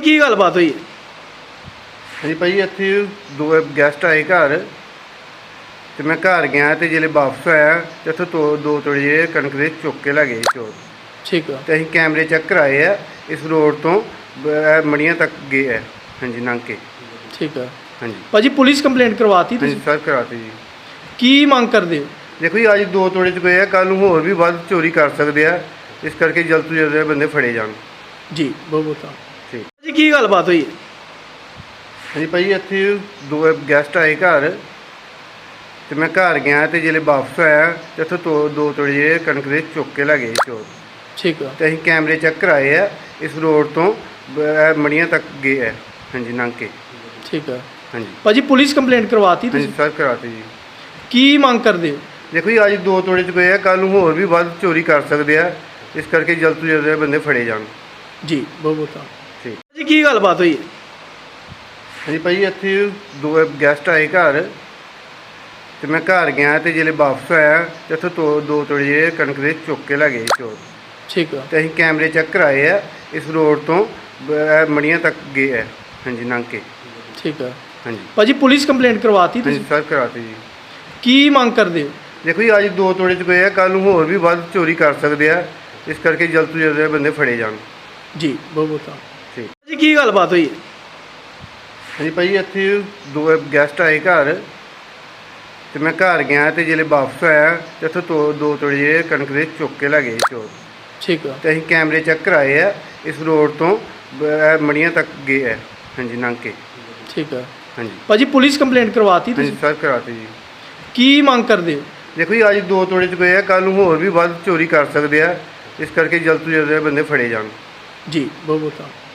ਕੀ ਗੱਲਬਾਤ ਹੋਈ? ਹੈ ਹਾਂਜੀ ਭਾਈ ਇੱਥੇ ਦੋ ਗੈਸਟ ਆਏ ਘਰ ਤੇ ਮੈਂ ਘਰ ਗਿਆ ਤੇ ਜਿਹੜੇ ਵਾਪਸ ਆਇਆ ਤੇ ਉੱਥੇ ਦੋ ਦੋ ਤੋੜੇ ਜਿਹੜੇ ਕਣਕ ਦੇ ਚੁੱਕ ਕੇ ਲੈ ਗਏ ਚੋਰ। ਠੀਕ ਆ। ਤੇ ਅਸੀਂ ਕੈਮਰੇ ਚੈੱਕ ਕਰਾਏ ਆ ਇਸ ਰੋਡ ਤੋਂ ਬ- ਇਹ ਮੜੀਆਂ ਤੱਕ ਗਏ ਆ। ਹਾਂਜੀ ਲੰਘ ਕੇ। ਠੀਕ ਆ। ਹਾਂਜੀ। ਭਾਜੀ ਪੁਲਿਸ ਕੰਪਲੇਂਟ ਕਰਵਾਤੀ ਹਾਂਜੀ ਤੁਸੀਂ? ਸਰ ਕਰਾਤੇ ਜੀ। ਕੀ ਮੰਗ ਕਰਦੇ ਹੋ? ਦੇਖੋ ਜੀ ਅੱਜ ਦੋ ਤੋੜੇ ਚ ਗਏ ਆ ਕੱਲ ਨੂੰ ਹੋਰ ਵੀ ਵੱਧ ਚੋਰੀ ਕਰ ਸਕਦੇ ਆ। ਇਸ ਕਰਕੇ ਜਲਦ ਤੋਂ ਜਲਦ ਇਹ ਬੰਦੇ ਫੜੇ ਜਾਣ। ਜੀ ਬਹੁਤ ਬਹੁਤ ਧੰਨਵਾਦ। ਕੀ ਗੱਲਬਾਤ ਹੋਈ? ਹੈ ਹਾਂਜੀ ਭਾਈ ਇੱਥੇ ਦੋ ਗੈਸਟ ਆਏ ਘਰ ਤੇ ਮੈਂ ਘਰ ਗਿਆ ਤੇ ਜਿਹੜੇ ਵਾਪਸ ਆਇਆ ਤੇ ਉੱਥੇ ਦੋ ਦੋ ਤੋੜੇ ਜਿਹੜੇ ਕਣਕ ਦੇ ਚੁੱਕ ਕੇ ਲੈ ਗਏ ਚੋਰ ਠੀਕ ਆ। ਤੇ ਅਸੀਂ ਕੈਮਰੇ ਚੈੱਕ ਕਰਾਏ ਆ ਇਸ ਰੋਡ ਤੋਂ ਬ- ਇਹ ਮੜੀਆਂ ਤੱਕ ਗਏ ਆ। ਹਾਂਜੀ ਲੰਘ ਕੇ। ਠੀਕ ਆ। ਹਾਂਜੀ। ਭਾਜੀ ਪੁਲਿਸ ਕੰਪਲੇਂਟ ਕਰਵਾਤੀ ਹਾਂਜੀ ਤੁਸੀਂ ਸਰ ਕਰਾਤੇ ਜੀ। ਕੀ ਮੰਗ ਕਰਦੇ ਹੋ? ਦੇਖੋ ਜੀ ਅੱਜ ਦੋ ਤੋੜੇ ਚ ਗਏ ਆ ਕੱਲ ਨੂੰ ਹੋਰ ਵੀ ਵੱਧ ਚੋਰੀ ਕਰ ਸਕਦੇ ਆ। ਇਸ ਕਰਕੇ ਜਲਦ ਤੋਂ ਜਲਦ ਇਹ ਬੰਦੇ ਫੜੇ ਜਾਣ। ਜੀ ਬਹੁਤ ਬਹੁਤ ਧੰਨਵਾਦ। ਕੀ ਗੱਲਬਾਤ ਹੋਈ? ਹੈ ਹਾਂਜੀ ਭਾਈ ਇੱਥੇ ਦੋ ਗੈਸਟ ਆਏ ਘਰ ਤੇ ਮੈਂ ਘਰ ਗਿਆ ਤੇ ਜਿਹੜੇ ਵਾਪਸ ਆਇਆ ਤੇ ਉੱਥੇ ਦੋ ਦੋ ਤੋੜੇ ਕਣਕ ਦੇ ਚੁੱਕ ਕੇ ਲੈ ਗਏ ਚੋਰ। ਠੀਕ ਆ। ਤੇ ਅਸੀਂ ਕੈਮਰੇ ਚੈੱਕ ਕਰਾਏ ਆ ਇਸ ਰੋਡ ਤੋਂ ਇਹ ਮੜੀਆਂ ਤੱਕ ਗਏ ਆ। ਹਾਂਜੀ ਲੰਘ ਕੇ। ਠੀਕ ਆ। ਹਾਂਜੀ। ਭਾਜੀ ਪੁਲਿਸ ਕੰਪਲੇਂਟ ਕਰਵਾਤੀ ਹਾਂਜੀ ਤੁਸੀਂ ਸਰ ਕਰਾਤੇ ਜੀ। ਕੀ ਮੰਗ ਕਰਦੇ ਹੋ? ਦੇਖੋ ਜੀ ਅੱਜ ਦੋ ਤੋੜੇ ਚ ਗਏ ਆ ਕੱਲ ਨੂੰ ਹੋਰ ਵੀ ਵੱਧ ਚੋਰੀ ਕਰ ਸਕਦੇ ਆ। ਇਸ ਕਰਕੇ ਜਲਦ ਤੋਂ ਜਲਦ ਇਹ ਬੰਦੇ ਫੜੇ ਜਾਣ। ਜੀ ਬਹੁਤ ਬਹੁਤ ਧੰਨਵਾਦ। ਕੀ ਗੱਲਬਾਤ ਹੋਈ? ਹੈ ਹਾਂਜੀ ਭਾਈ ਇੱਥੇ ਦੋ ਗੈਸਟ ਆਏ ਘਰ ਤੇ ਮੈਂ ਘਰ ਗਿਆ ਤੇ ਜਿਹੜੇ ਵਾਪਸ ਆਇਆ ਤੇ ਉੱਥੇ ਦੋ ਦੋ ਤੋੜੇ ਕਣਕ ਦੇ ਚੁੱਕ ਕੇ ਲੈ ਗਏ ਚੋਰ। ਠੀਕ ਆ। ਤੇ ਅਸੀਂ ਕੈਮਰੇ ਚੈੱਕ ਕਰਾਏ ਆ ਇਸ ਰੋਡ ਤੋਂ ਬ- ਇਹ ਮੜੀਆਂ ਤੱਕ ਗਏ ਆ। ਹਾਂਜੀ ਲੰਘ ਕੇ। ਠੀਕ ਆ। ਹਾਂਜੀ। ਭਾਜੀ ਪੁਲਿਸ ਕੰਪਲੇਂਟ ਕਰਵਾਤੀ ਹਾਂਜੀ ਤੁਸੀਂ ਸਰ ਕਰਾਤੇ ਜੀ। ਕੀ ਮੰਗ ਕਰਦੇ ਹੋ? ਦੇਖੋ ਜੀ ਅੱਜ ਦੋ ਤੋੜੇ ਚ ਗਏ ਆ ਕੱਲ ਨੂੰ ਹੋਰ ਵੀ ਵੱਧ ਚੋਰੀ ਕਰ ਸਕਦੇ ਆ। ਇਸ ਕਰਕੇ ਜਲਦ ਤੋਂ ਜਲਦ ਇਹ ਬੰਦੇ ਫੜੇ ਜਾਣ। ਜੀ ਬਹੁਤ ਬਹੁਤ ਧੰਨਵਾਦ।